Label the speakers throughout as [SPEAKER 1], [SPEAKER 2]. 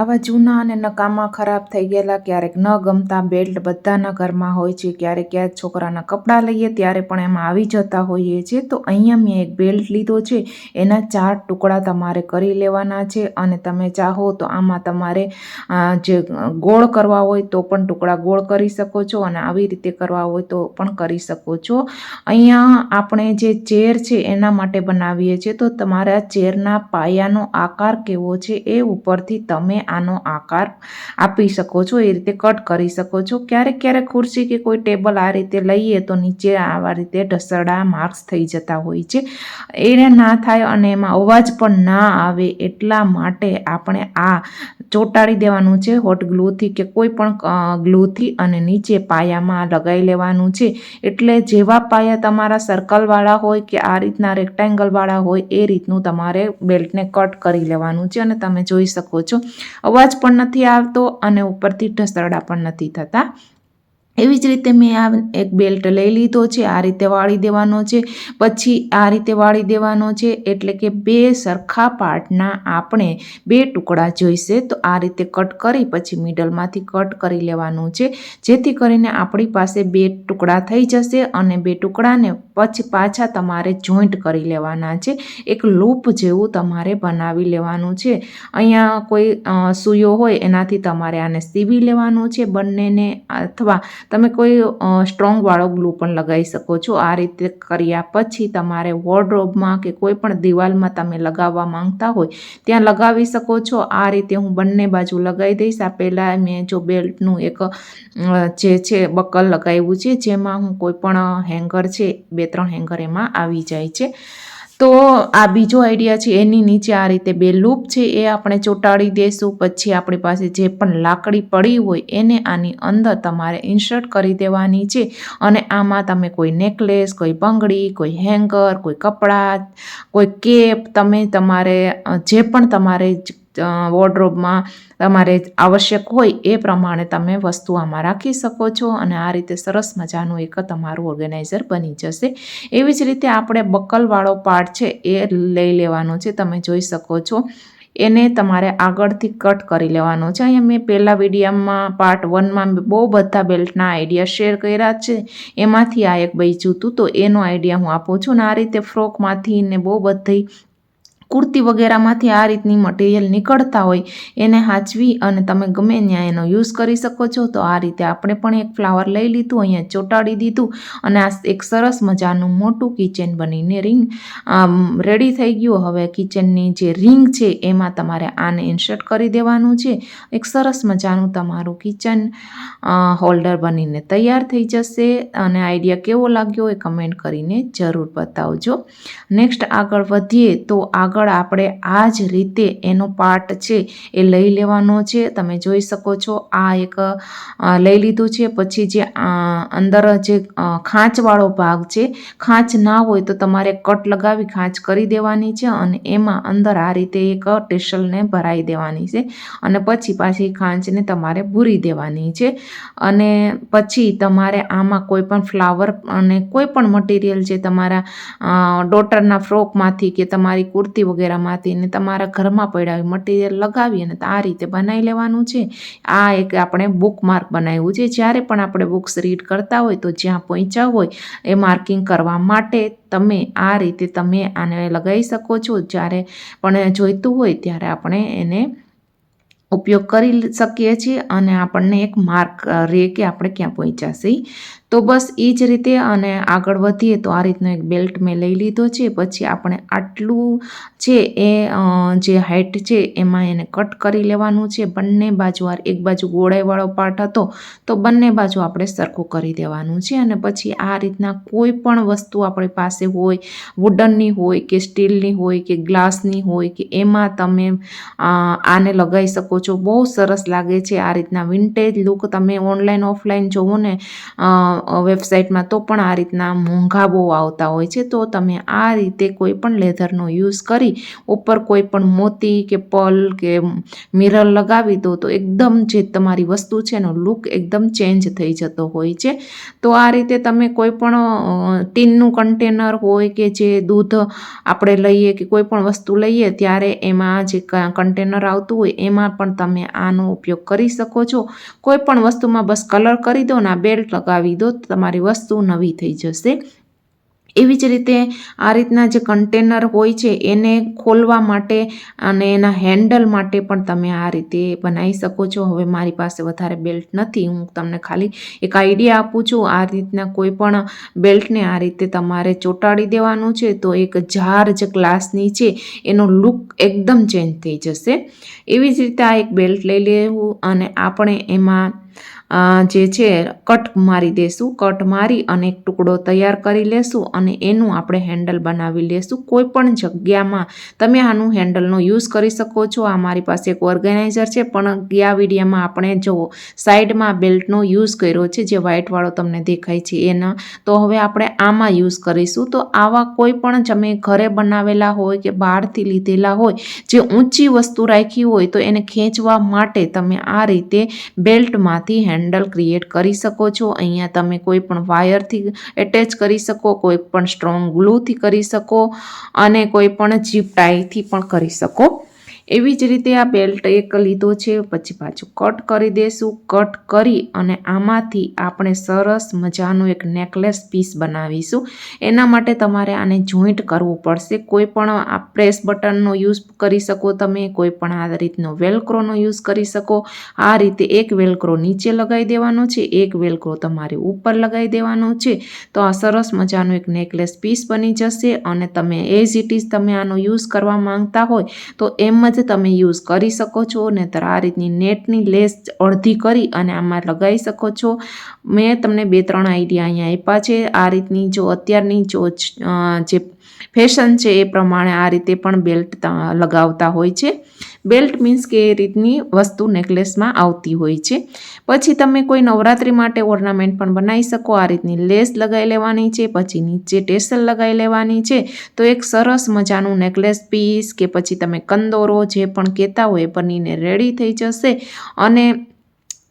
[SPEAKER 1] આવા જૂના અને નકામા ખરાબ થઈ ગયેલા, ક્યારેક ન ગમતા બેલ્ટ બધાના ઘરમાં હોય છે ક્યારેક ક્યારેક છોકરાના કપડાં લઈએ, ત્યારે પણ એમાં આવી જતા હોઈએ છીએ. તો અહીંયા મેં એક બેલ્ટ લીધો છે, એના ચાર ટુકડા તમારે કરી લેવાના છે અને તમે ચાહો તો આમાં તમારે જે ગોળ કરવા હોય તો પણ ટુકડા ગોળ કરી શકો છો અને આવી રીતે કરવા હોય તો પણ કરી શકો છો. અહીંયા આપણે જે ચેર છે એના માટે બનાવીએ છીએ. તો તમારા ચેરના પાયાનો આકાર કેવો છે એ ઉપરથી તમે આનો આકાર આપી શકો છો, એ રીતે કટ કરી શકો છો. ક્યારેક ક્યારેક ખુરશી કે કોઈ ટેબલ આ રીતે લઈએ તો નીચે આવા રીતે ઢસડા માર્ક્સ થઈ જતા હોય છે. એને ના થાય અને એમાં અવાજ પણ ના આવે એટલા માટે આપણે આ ચોંટાડી દેવાનું છે હોટ ગ્લુથી કે કોઈ પણ ગ્લુથી અને નીચે પાયામાં લગાવી લેવાનું છે. એટલે જેવા પાયા તમારા સર્કલવાળા હોય કે આ રીતના રેક્ટેંગલવાળા હોય, એ રીતનું તમારે બેલ્ટને કટ કરી લેવાનું છે અને તમે જોઈ શકો છો. અવાજ પણ નથી આવતો અને ઉપરથી ઢસરડા પણ નથી થતા. એવી જ રીતે મેં આ એક બેલ્ટ લઈ લીધો છે, આ રીતે વાળી દેવાનો છે. પછી આ રીતે વાળી દેવાનો છે, એટલે કે બે સરખા પાર્ટના આપણે બે ટુકડા જોઈશે, તો આ રીતે કટ કરી પછી મિડલમાંથી કટ કરી લેવાનું છે. જેથી કરીને આપણી પાસે બે ટુકડા થઈ જશે અને બે ટુકડાને પછી પાછા તમારે જોઈન્ટ કરી લેવાના છે. એક લૂપ જેવું તમારે બનાવી લેવાનું છે. અહીંયા કોઈ સુયો હોય એનાથી તમારે આને સીવી લેવાનું છે બંનેને, અથવા તમે કોઈ સ્ટ્રોંગવાળો ગ્લુ પણ લગાવી શકો છો. આ રીતે કર્યા પછી તમારે વોર્ડરોબમાં કે કોઈ પણ દિવાલમાં તમે લગાવવા માંગતા હોય, ત્યાં લગાવી શકો છો. આ રીતે હું બંને બાજુ લગાવી દઈશ. આ પહેલાં મેં જો બેલ્ટનું એક જે છે, બકલ લગાવ્યું છે, જેમાં હું કોઈ પણ હેંગર છે, બે ત્રણ હેંગર એમાં આવી જાય છે. તો આ બીજો આઈડિયા છે, એની નીચે આ રીતે બે લૂપ છે, એ આપણે ચોંટાડી દઈશું પછી આપણી પાસે જે પણ લાકડી પડી હોય, એને આની અંદર તમારે ઇન્સર્ટ કરી દેવાની છે. અને આમાં તમે કોઈ નેકલેસ કોઈ બંગડી, કોઈ હેંગર કોઈ કપડાં, કોઈ કેપ તમે તમારે જે પણ તમારે વોર્ડરોબમાં તમારે આવશ્યક હોય એ પ્રમાણે તમે વસ્તુ આમાં રાખી શકો છો અને આ રીતે સરસ મજાનું એક તમારું ઓર્ગેનાઇઝર બની જશે. એવી જ રીતે આપણે બકલવાળો પાર્ટ છે એ લઈ લેવાનો છે, તમે જોઈ શકો છો. એને તમારે આગળથી કટ કરી લેવાનો છે. અહીંયા મેં પહેલાં વિડીયામાં પાર્ટ વનમાં બહુ બધા બેલ્ટના આઈડિયા શેર કર્યા છે. એમાંથી આ એક બચ્યું હતું, તો એનો આઈડિયા હું આપું છું ને આ રીતે ફ્રોકમાંથી ને બહુ બધી કુર્તી વગેરેમાંથી આ રીતની મટીરિયલ નીકળતા હોય, એને હાચવી અને તમે ગમે ત્યાં એનો યુઝ કરી શકો છો. તો આ રીતે આપણે પણ એક ફ્લાવર લઈ લીધું, અહીંયા ચોંટાડી દીધું અને આ એક સરસ મજાનું મોટું કિચન બનીને રિંગ રેડી થઈ ગયું. હવે કિચનની જે રિંગ છે, એમાં તમારે આને ઇન્સર્ટ કરી દેવાનું છે. એક સરસ મજાનું તમારું કિચન હોલ્ડર બનીને તૈયાર થઈ જશે. અને આઈડિયા કેવો લાગ્યો એ કમેન્ટ કરીને જરૂર બતાવજો. નેક્સ્ટ આગળ વધીએ તો આગળ આપણે આ જ રીતે એનો પાર્ટ છે એ લઈ લેવાનો છે. તમે જોઈ શકો છો, આ એક લઈ લીધું છે. પછી જે અંદર જે ખાંચવાળો ભાગ છે, ખાંચ ના હોય તો તમારે કટ લગાવી ખાંચ કરી દેવાની છે અને એમાં અંદર આ રીતે એક ટેસલને ભરાઈ દેવાની છે અને પછી પાછી ખાંચને તમારે ભૂરી દેવાની છે. અને પછી તમારે આમાં કોઈ પણ ફ્લાવર અને કોઈ પણ મટીરિયલ જે તમારા ડોટરના ફ્રોકમાંથી કે તમારી કુર્તી વગેરેમાંથી ને તમારા ઘરમાં પડ્યા મટીરિયલ લગાવી અને આ રીતે બનાવી લેવાનું છે. આ એક આપણે બુક માર્ક બનાવ્યું છે. જ્યારે પણ આપણે બુક્સ રીડ કરતા હોય તો જ્યાં પહોંચ્યા હોય, એ માર્કિંગ કરવા માટે તમે આ રીતે તમે આને લગાવી શકો છો. જ્યારે પણ જોઈતું હોય ત્યારે આપણે એને ઉપયોગ કરી શકીએ છીએ અને આપણને એક માર્ક રહે કે આપણે ક્યાં પહોંચ્યા છીએ. તો બસ એ જ રીતે અને આગળ વધીએ તો આ રીતનો એક બેલ્ટ મેં લઈ લીધો છે. પછી આપણે આટલું છે એ જે હાઇટ છે એમાં એને કટ કરી લેવાનું છે. બંને બાજુ આ એક બાજુ ગોળાઈવાળો પાર્ટ હતો તો બંને બાજુ આપણે સરખું કરી દેવાનું છે. અને પછી આ રીતના કોઈ પણ વસ્તુ આપણી પાસે હોય વુડનની હોય કે સ્ટીલની હોય કે ગ્લાસની હોય કે એમાં તમે આને લગાવી શકો છો. બહુ સરસ લાગે છે આ રીતના વિન્ટેજ લુક તમે ઓનલાઈન ઓફલાઈન જોવો ને વેબસાઇટમાં તો પણ આ રીતના મોંઘા બહુ આવતા હોય છે. તો તમે આ રીતે કોઈ પણ લેધરનો યુઝ કરી, ઉપર કોઈ પણ મોતી કે પલ કે મિરર લગાવી દો, તો એકદમ જે તમારી વસ્તુ છે એનો લુક એકદમ ચેન્જ થઈ જતો હોય છે. તો આ રીતે તમે કોઈ પણ ટીનનું કન્ટેનર હોય કે જે દૂધ આપણે લઈએ કે કોઈ પણ વસ્તુ લઈએ, ત્યારે એમાં જે કન્ટેનર આવતું હોય, એમાં પણ તમે આનો ઉપયોગ કરી શકો છો. કોઈ પણ વસ્તુમાં બસ કલર કરી દો ને આ બેલ્ટ લગાવી દો તો તમારી વસ્તુ નવી થઈ જશે. એવી જ રીતે આ રીતના જે કન્ટેનર હોય છે, એને ખોલવા માટે અને એના હેન્ડલ માટે પણ તમે આ રીતે બનાવી શકો છો. હવે મારી પાસે વધારે બેલ્ટ નથી, હું તમને ખાલી એક આઈડિયા આપું છું. આ રીતના કોઈ પણ બેલ્ટને આ રીતે તમારે ચોંટાડી દેવાનું છે, તો એક જાર જે ગ્લાસની છે, એનો લુક એકદમ ચેન્જ થઈ જશે. એવી જ રીતે આ એક બેલ્ટ લઈ લેવું અને આપણે એમાં જે છે, કટ મારી દેશું, કટ મારી અને એક ટુકડો તૈયાર કરી લેશું અને એનું આપણે હેન્ડલ બનાવી લેશું. કોઈ પણ જગ્યામાં તમે આનું હેન્ડલનો યુઝ કરી શકો છો. આ મારી પાસે એક ઓર્ગેનાઇઝર છે, પણ ગયા વિડીયામાં આપણે જો સાઈડમાં બેલ્ટનો યુઝ કર્યો છે, જે વ્હાઇટવાળો તમને દેખાય છે એના, તો હવે આપણે આમાં યુઝ કરીશું. તો આવા કોઈ પણ તમે ઘરે બનાવેલા હોય કે બહારથી લીધેલા હોય, જે ઊંચી વસ્તુ રાખી હોય, તો એને ખેંચવા માટે તમે આ રીતે બેલ્ટમાંથી હેન્ડલ ક્રિએટ કરી શકો છો. અહીંયા તમે કોઈ પણ વાયરથી એટેચ કરી શકો, કોઈ પણ સ્ટ્રોંગ ગ્લુથી કરી શકો અને કોઈ પણ જીપ ટાઈથી પણ કરી શકો. એવી જ રીતે આ બેલ્ટ એક લીધો છે, પછી પાછું કટ કરી દેશું. કટ કરી અને આમાંથી આપણે સરસ મજાનું એક નેકલેસ પીસ બનાવીશું. એના માટે તમારે આને જોઈન્ટ કરવું પડશે. કોઈ પણ આ પ્રેસ બટનનો યુઝ કરી શકો તમે, કોઈ પણ આ રીતનો વેલક્રોનો યુઝ કરી શકો. આ રીતે એક વેલક્રો નીચે લગાવી દેવાનો છે, એક વેલક્રો તમારે ઉપર લગાવી દેવાનો છે. તો આ સરસ મજાનું એક નેકલેસ પીસ બની જશે અને તમે એઝ ઇટ ઇઝ તમે આનો યુઝ કરવા માંગતા હોય, તો એમ જ તમે યુઝ કરી શકો છો નહીંતર આ રીતની નેટની લેસ અડધી કરી અને આમાં લગાવી શકો છો. મેં તમને બે ત્રણ આઈડિયા અહીંયા આપ્યા છે. આ રીતની જો અત્યારની જો જે ફેશન છે એ પ્રમાણે આ રીતે પણ બેલ્ટ લગાવતા હોય છે. બેલ્ટ મીન્સ કે એ રીતની વસ્તુ નેકલેસમાં આવતી હોય છે. પછી તમે કોઈ નવરાત્રિ માટે ઓર્નામેન્ટ પણ બનાવી શકો. આ રીતની લેસ લગાવી લેવાની છે, પછી નીચે ટેસલ લગાવી લેવાની છે. તો એક સરસ મજાનું નેકલેસ પીસ કે પછી તમે કંદોરો જે પણ કહેતા હોય એ બનીને રેડી થઈ જશે. અને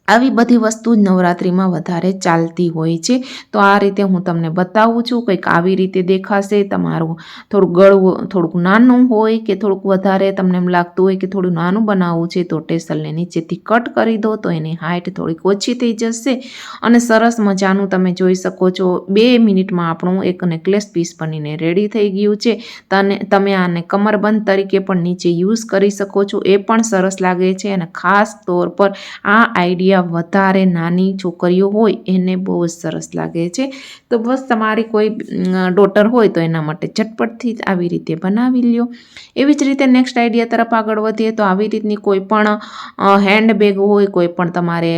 [SPEAKER 1] આવી બધી વસ્તુ નવરાત્રિમાં વધારે ચાલતી હોય છે. તો આ રીતે હું તમને બતાવું છું, કંઈક આવી રીતે દેખાશે, તમારું થોડું ગળવું, થોડુંક નાનું હોય કે થોડુંક વધારે તમને એમ લાગતું હોય કે થોડું નાનું બનાવવું છે, તો ટેસલને નીચેથી કટ કરી દો, તો એની હાઇટ થોડીક ઓછી થઈ જશે. અને સરસ મજાનું તમે જોઈ શકો છો, બે મિનિટમાં આપણું એક નેકલેસ પીસ બનીને રેડી થઈ ગયું છે. તને, તમે આને કમરબંધ તરીકે પણ નીચે યુઝ કરી શકો છો, એ પણ સરસ લાગે છે અને ખાસ તોર પર આ આઈડિયા વધારે નાની છોકરીઓ હોય એને બહુ જ સરસ લાગે છે. તો બસ તમારી કોઈ ડોટર હોય તો એના માટે ઝટપટથી આવી રીતે બનાવી લ્યો. એવી જ રીતે નેક્સ્ટ આઈડિયા તરફ આગળ વધીએ તો આવી રીતની કોઈ પણ હેન્ડબેગ હોય, કોઈ પણ તમારે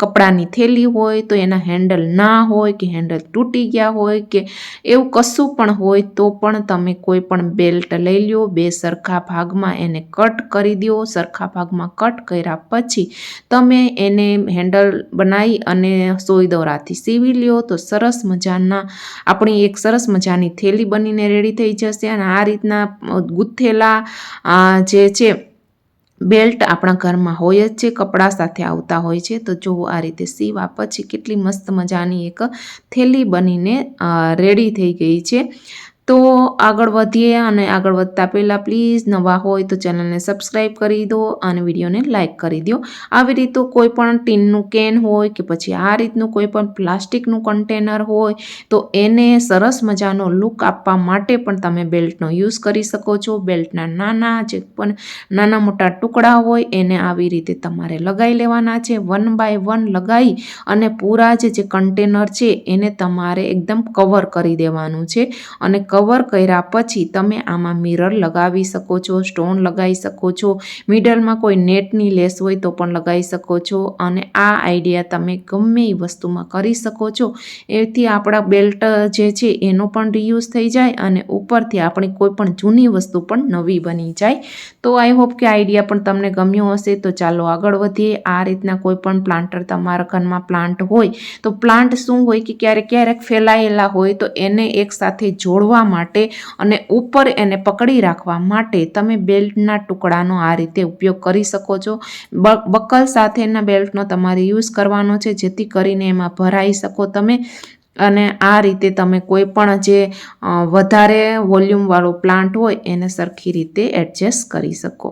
[SPEAKER 1] કપડાની થેલી હોય તો એના હેન્ડલ ના હોય કે હેન્ડલ તૂટી ગયા હોય કે એવું કશું પણ હોય તો પણ તમે કોઈ પણ બેલ્ટ લઈ લ્યો. બે સરખા ભાગમાં એને કટ કરી દો સરખા ભાગમાં કટ કર્યા પછી તમે એને હેન્ડલ બનાવી અને સોય દોરાથી સીવી લ્યો તો સરસ મજાના, આપણી એક સરસ મજાની થેલી બનીને રેડી થઈ જશે અને આ રીતના ગૂંથેલા જે છે બેલ્ટ આપણા ઘરમાં હોય જ છે, કપડાં સાથે આવતા હોય છે. તો જો આ રીતે સીવા પછી કેટલી મસ્ત મજાની એક થેલી બનીને રેડી થઈ ગઈ છે. તો આગળ વધીએ અને આગળ વધતા પહેલાં પ્લીઝ નવા હોય તો ચેનલને સબસ્ક્રાઈબ કરી દો અને વિડીયોને લાઇક કરી દો. આવી રીતનું કોઈ પણ ટીનનું કેન હોય કે પછી આ રીતનું કોઈ પણ પ્લાસ્ટિકનું કન્ટેનર હોય તો એને સરસ મજાનો લુક આપવા માટે પણ તમે બેલ્ટનો યુઝ કરી શકો છો. બેલ્ટના નાના જે પણ નાના મોટા ટુકડા હોય એને આવી રીતે તમારે લગાવી લેવાના છે. વન બાય વન લગાવી અને પૂરા જે કન્ટેનર છે એને તમારે એકદમ કવર કરી દેવાનું છે અને કવર કર્યા પછી તમે આમાં મિરર લગાવી શકો છો સ્ટોન લગાવી શકો છો મિડલમાં કોઈ નેટની લેસ હોય તો પણ લગાવી શકો છો અને આ આઈડિયા તમે ગમે એ વસ્તુમાં કરી શકો છો. એથી આપણા બેલ્ટ જે છે એનો પણ રિયુઝ થઈ જાય અને ઉપરથી આપણી કોઈ પણ જૂની વસ્તુ પણ નવી બની જાય. તો આઈ હોપ કે આઈડિયા પણ તમને ગમ્યો હશે. તો ચાલો આગળ વધીએ. આ રીતના કોઈ પણ પ્લાન્ટર તમારા ઘરમાં પ્લાન્ટ હોય તો પ્લાન્ટ શું હોય કે ક્યારેક ક્યારેક ફેલાયેલા હોય તો એને એકસાથે જોડવા માટે અને ઉપર એને પકડી રાખવા માટે તમે બેલ્ટના ટુકડાનો આ રીતે ઉપયોગ કરી શકો છો. બકલ સાથેના બેલ્ટનો તમારે યુઝ કરવાનો છે, જેથી કરીને એમાં ભરાઈ શકો તમે. અને આ રીતે તમે કોઈ પણ જે વધારે વોલ્યુમવાળો પ્લાન્ટ હોય એને સરખી રીતે એડજસ્ટ કરી શકો.